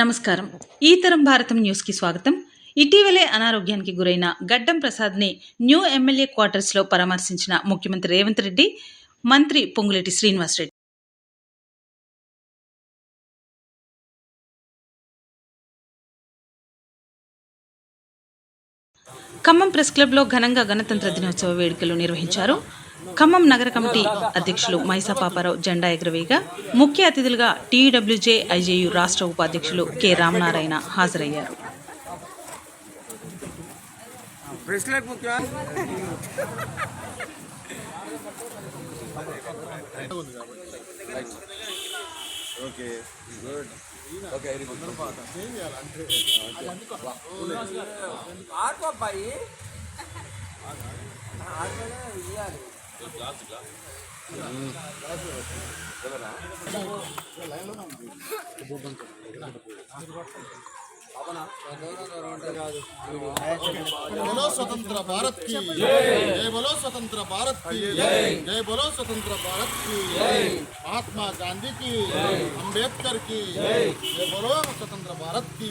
నమస్కారం. ఈ తరం భారతం న్యూస్కి స్వాగతం. ఇటీవలే అనారోగ్యానికి గురైన గడ్డం ప్రసాద్ని న్యూ ఎమ్మెల్యే క్వార్టర్స్లో పరామర్శించిన ముఖ్యమంత్రి రేవంత్ రెడ్డి మంత్రి పొంగులేటి శ్రీనివాసరెడ్డి. ఖమ్మం ప్రెస్ క్లబ్లో ఘనంగా గణతంత్ర దినోత్సవ వేడుకలు నిర్వహించారు. ఖమ్మం నగర కమిటీ అధ్యక్షులు మైసా పాపారావు జెండా ఎగురవేయగా ముఖ్య అతిథులుగా టీడబ్ల్యూజే ఐజేయు రాష్ట్ర ఉపాధ్యక్షులు కె రామనారాయణ హాజరయ్యారు. Okay. Good. Okay very good. ఆటోనే ఇవ్వాలి बोलो स्वतंत्र भारत की। जय बोलो स्वतंत्र भारत की। जय बोलो स्वतंत्र भारत की। महात्मा गांधी की। अंबेडकर की। जय बोलो स्वतंत्र भारत की।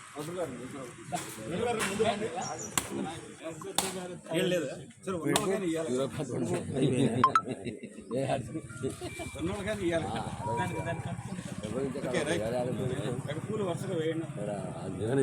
వెళ్ళనా నేను ప్రమాణం అందరూ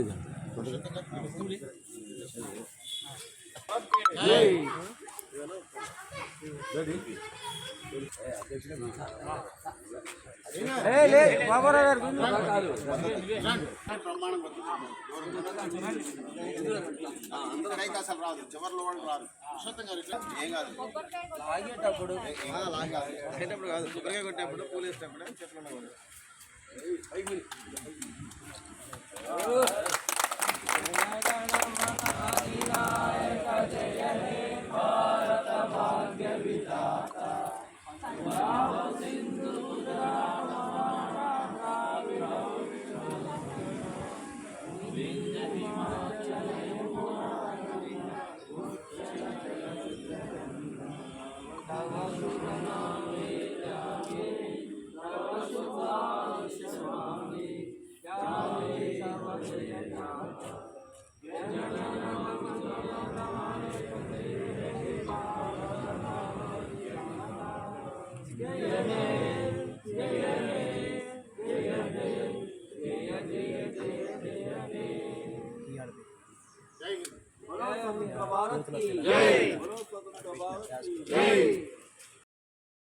రైతు అసలు రాదు. చివరిలో వాళ్ళు రాదు. పురుషోత్తం గారు ఏం కాదు లాగేటప్పుడు లాగేటప్పుడు కాదు కొబ్బరికాయ పూలు వేసేటప్పుడు చెట్లు ఉండకూడదు Yeah, yeah, yeah. జై హింద్